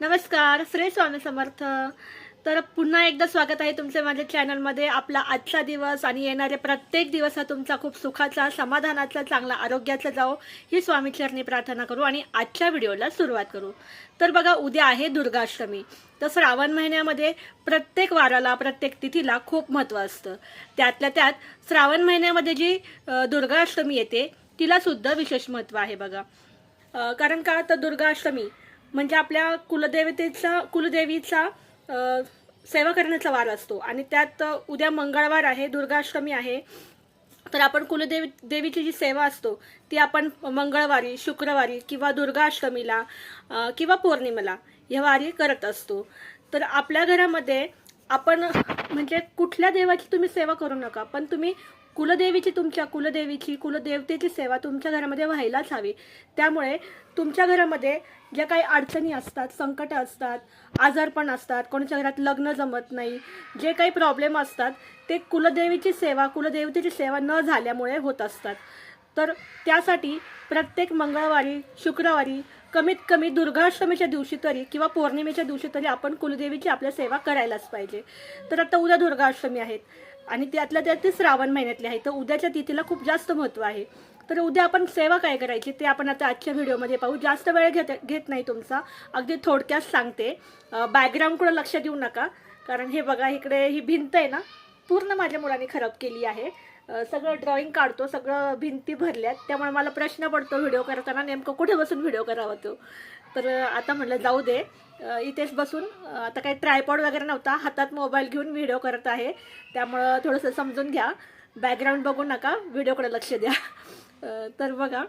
नमस्कार श्री स्वामी समर्थ. तर पुन्हा एकदा स्वागत आहे तुमचे माझ्या चॅनलमध्ये आपला आजचा दिवस आणि येणारे प्रत्येक दिवस हा तुमचा खूप सुखाचा समाधानाचा चांगला आरोग्याचा जाओ ही स्वामीचरणी प्रार्थना करू आणि आजच्या व्हिडिओला सुरुवात करू. तर बघा उद्या आहे दुर्गाष्टमी. तर श्रावण महिन्यामध्ये प्रत्येक वाराला प्रत्येक तिथीला खूप महत्त्व असतं. त्यातल्या त्यात श्रावण महिन्यामध्ये जी दुर्गाष्टमी येते तिला सुद्धा विशेष महत्त्व आहे बघा. कारण का? तर दुर्गाष्टमी म्हणजे आपल्या कुलदेवतेचा कुलदेवीचा सेवा करण्याचा वार असतो. आणि त्यात उद्या मंगळवार आहे दुर्गाष्टमी आहे. तर आपण कुलदेवी देवीची जी सेवा असतो ती आपण मंगळवारी शुक्रवारी किंवा दुर्गाष्टमीला किंवा पौर्णिमेला ह्या वारी करत असतो. तर आपल्या घरामध्ये आपण म्हणजे कुठल्या देवाची तुम्ही सेवा करू नका पण तुम्ही कुलदेवीची तुमच्या कुलदेवीची कुलदेवतेची सेवा तुमच्या घरामध्ये व्हायलाच हवी. त्यामुळे तुमच्या घरामध्ये ज्या काही अडचणी असतात संकट असतात आजारपण असतात कोणाच्या घरात लग्न जमत नाही जे काही प्रॉब्लेम असतात ते कुलदेवीची सेवा कुलदेवतेची सेवा न झाल्यामुळे होत असतात. तर त्यासाठी प्रत्येक मंगळवारी शुक्रवारी कमीत कमी दुर्गाष्टमीच्या दिवशी तरी किंवा पौर्णिमेच्या दिवशी तरी आपण कुलदेवीची आपल्या सेवा करायलाच पाहिजे. तर आता उद्या दुर्गाष्टमी आहेत आणि त्यातल्या त्यात ते श्रावण महिन्यातले आहे तर उद्याच्या तिथीला खूप जास्त महत्त्व आहे. तर उद्या आपण सेवा काय करायची ते आपण आता आजच्या व्हिडिओमध्ये पाहू. जास्त वेळ घेत घेत नाही तुमचा. अगदी थोडक्यात सांगते. बॅकग्राऊंडकडं लक्ष देऊ नका. कारण हे बघा इकडे ही भिंत आहे ना पूर्ण माझ्या मुलाने खराब केली आहे. सगळं ड्रॉइंग काढतो सगळं भिंती भरल्यात. त्यामुळे मला प्रश्न पडतो व्हिडिओ करताना नेमकं कुठे बसून व्हिडिओ करावा तो? तर आता म्हटलं जाऊ दे. इथेच बसून आता काही ट्रायपॉड वगैरे नव्हता. हातात मोबाईल घेऊन व्हिडिओ करत आहे. त्यामुळं थोडंसं समजून घ्या. बॅकग्राऊंड बघू नका. व्हिडिओकडे लक्ष द्या. तर बघा.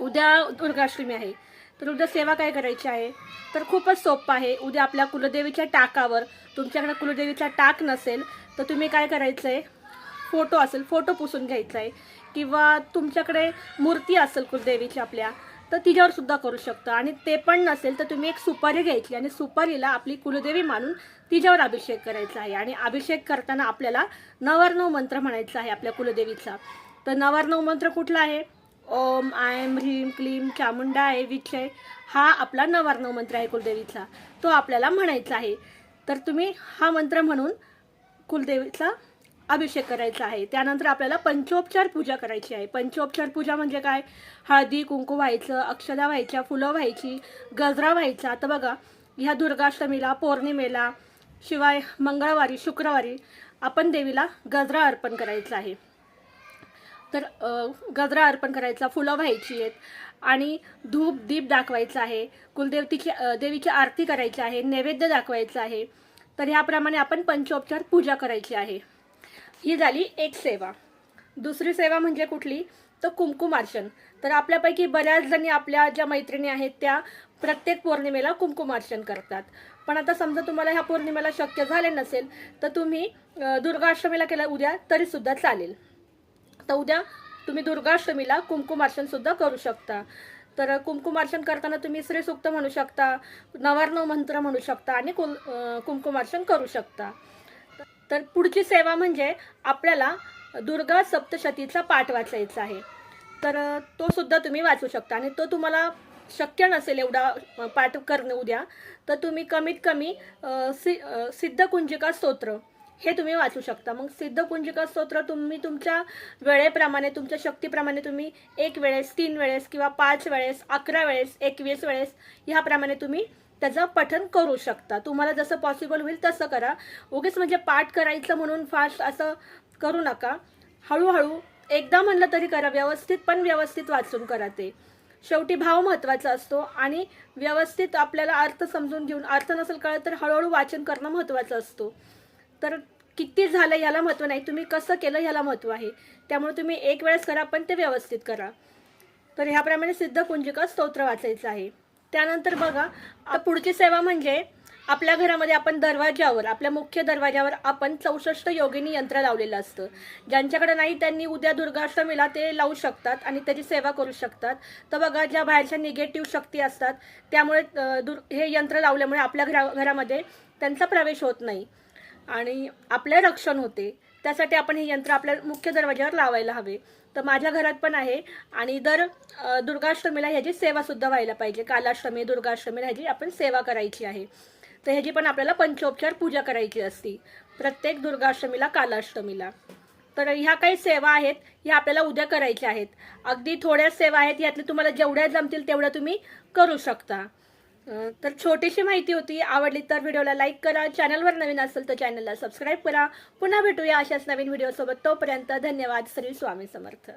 उद्या दुर्गाष्टमी आहे. तर उद्या सेवा काय करायची आहे? तर खूपच सोपं आहे. उद्या आपल्या कुलदेवीच्या टाकावर. तुमच्याकडे कुलदेवीचा टाक नसेल तर तुम्ही काय करायचं आहे फोटो असेल फोटो पुसून घ्यायचा आहे किंवा तुमच्याकडे मूर्ती असेल कुलदेवीची आपल्या तर तिच्यावर सुद्धा करू शकता. आणि ते पण नसेल तर तुम्ही एक सुपारी घ्यायची आणि सुपारीला आपली कुलदेवी मानून तिच्यावर अभिषेक करायचा आहे. आणि अभिषेक करताना आपल्याला नवरनव मंत्र म्हणायचा आहे आपल्या कुलदेवीचा. तर नवरनव मंत्र कुठला आहे? ओम आयम ह्रीम क्लीम चामुंडा आहे विचय हा आपला नवार्णव मंत्र आहे कुलदेवीचा. तो आपल्याला म्हणायचा आहे. तर तुम्ही हा मंत्र म्हणून कुलदेवीचा अभिषेक करायचा आहे. त्यानंतर आपल्याला पंचोपचार पूजा करायची आहे. पंचोपचार पूजा म्हणजे काय? हळदी कुंकू व्हायचं अक्षदा व्हायच्या फुलं व्हायची गजरा व्हायचा. आता बघा ह्या दुर्गाष्टमीला पौर्णिमेला शिवाय मंगळवारी शुक्रवारी आपण देवीला गजरा अर्पण करायचा आहे. तर गजरा अर्पण करायचा फुलं व्हायची आहेत. आणि धूप दीप दाखवायचा आहे. कुलदेवतीची देवीची आरती करायची आहे. नैवेद्य दाखवायचं आहे. तर ह्याप्रमाणे आपण पंचोपचार पूजा करायची आहे. ही झाली एक सेवा. दुसरी सेवा म्हणजे कुठली? तर कुंकुमार्चन तर आपल्यापैकी बऱ्याच जणी आपल्या ज्या मैत्रिणी आहेत त्या प्रत्येक पौर्णिमेला कुंकुमार्चन करतात. पण आता समजा तुम्हाला ह्या पौर्णिमेला शक्य झाले नसेल तर तुम्ही दुर्गाष्टमीला केलं उद्या तरीसुद्धा चालेल. तर उद्या तुम्ही दुर्गाष्टमीला कुमकुमार्चनसुद्धा करू शकता. तर कुंकुमार्चन करताना तुम्ही श्रीसूक्त म्हणू शकता नवार्णव मंत्र म्हणू शकता आणि कुल अं, करू शकता. तर पुढची सेवा म्हणजे आपल्याला दुर्गा सप्तशतीचा पाठ वाचायचा आहे. तर तो सुद्धा तुम्ही वाचू शकता आणि तो तुम्हाला शक्य नसेल एवढा पाठ करणं उद्या तर तुम्ही कमीत कमी सि सिद्धकुंजिका स्तोत्र हे तुम्ही वाचू शकता. मग सिद्धकुंजिका स्तोत्र तुम्ही तुमच्या वेळेप्रमाणे तुमच्या शक्तीप्रमाणे तुम्ही एक वेळेस तीन वेळेस किंवा पाच वेळेस अकरा वेळेस एकवीस वेळेस ह्याप्रमाणे तुम्ही त्याचं पठन करू शकता. तुम्हाला जसं पॉसिबल होईल तसं करा. उगीच म्हणजे पाठ करायचं म्हणून फास्ट असं करू नका. हळूहळू एकदा म्हणलं तरी करा. व्यवस्थित पण व्यवस्थित वाचून करा ते. शेवटी भाव महत्त्वाचा असतो आणि व्यवस्थित आपल्याला अर्थ समजून घेऊन अर्थ नसेल कळत तर हळूहळू वाचन करणं महत्त्वाचं असतो. तर किती झालं याला महत्त्व नाही. तुम्ही कसं केलं याला महत्त्व आहे. त्यामुळे तुम्ही एक वेळेस करा पण ते व्यवस्थित करा. तर ह्याप्रमाणे सिद्ध कुंजिका स्तोत्र वाचायचं आहे. त्यानंतर बघा पुढची सेवा म्हणजे आपल्या घरामध्ये आपण दरवाज्यावर आपल्या मुख्य दरवाज्यावर आपण चौसष्ट योगिनी यंत्र लावलेलं असतं. ज्यांच्याकडे नाही त्यांनी उद्या दुर्गाष्टमीला ते लावू शकतात आणि त्याची सेवा करू शकतात. तर बघा ज्या बाहेरच्या निगेटिव्ह शक्ती असतात त्यामुळे दुर् दुर हे यंत्र लावल्यामुळे आपल्या घरा घरामध्ये त्यांचा प्रवेश होत नाही. आणि आपले रक्षण होते. त्यासाठी आपण हे यंत्र आपल्या मुख्य दरवाज्यावर लावायला हवे. तर माझ्या घरात पण आहे. आणि दर दुर्गाष्टमीला ह्याची सेवासुद्धा व्हायला पाहिजे. कालाष्टमी दुर्गाष्टमीला ह्याची आपण सेवा करायची आहे. तर ह्याची पण आपल्याला पंचोपचार पूजा करायची असते. प्रत्येक दुर्गाष्टमीला कालाष्टमीला. तर ह्या काही सेवा आहेत ह्या आपल्याला उद्या करायच्या आहेत. अगदी थोड्या सेवा आहेत यातल्या तुम्हाला जेवढ्या जमतील तेवढ्या तुम्ही करू शकता. तर छोटीशी माहिती होती आवडली तर व्हिडिओला लाईक करा. चॅनलवर नवीन असेल तर चॅनलला सबस्क्राईब करा. पुन्हा भेटूया अशाच नवीन व्हिडिओसोबत तोपर्यंत धन्यवाद. श्री स्वामी समर्थ.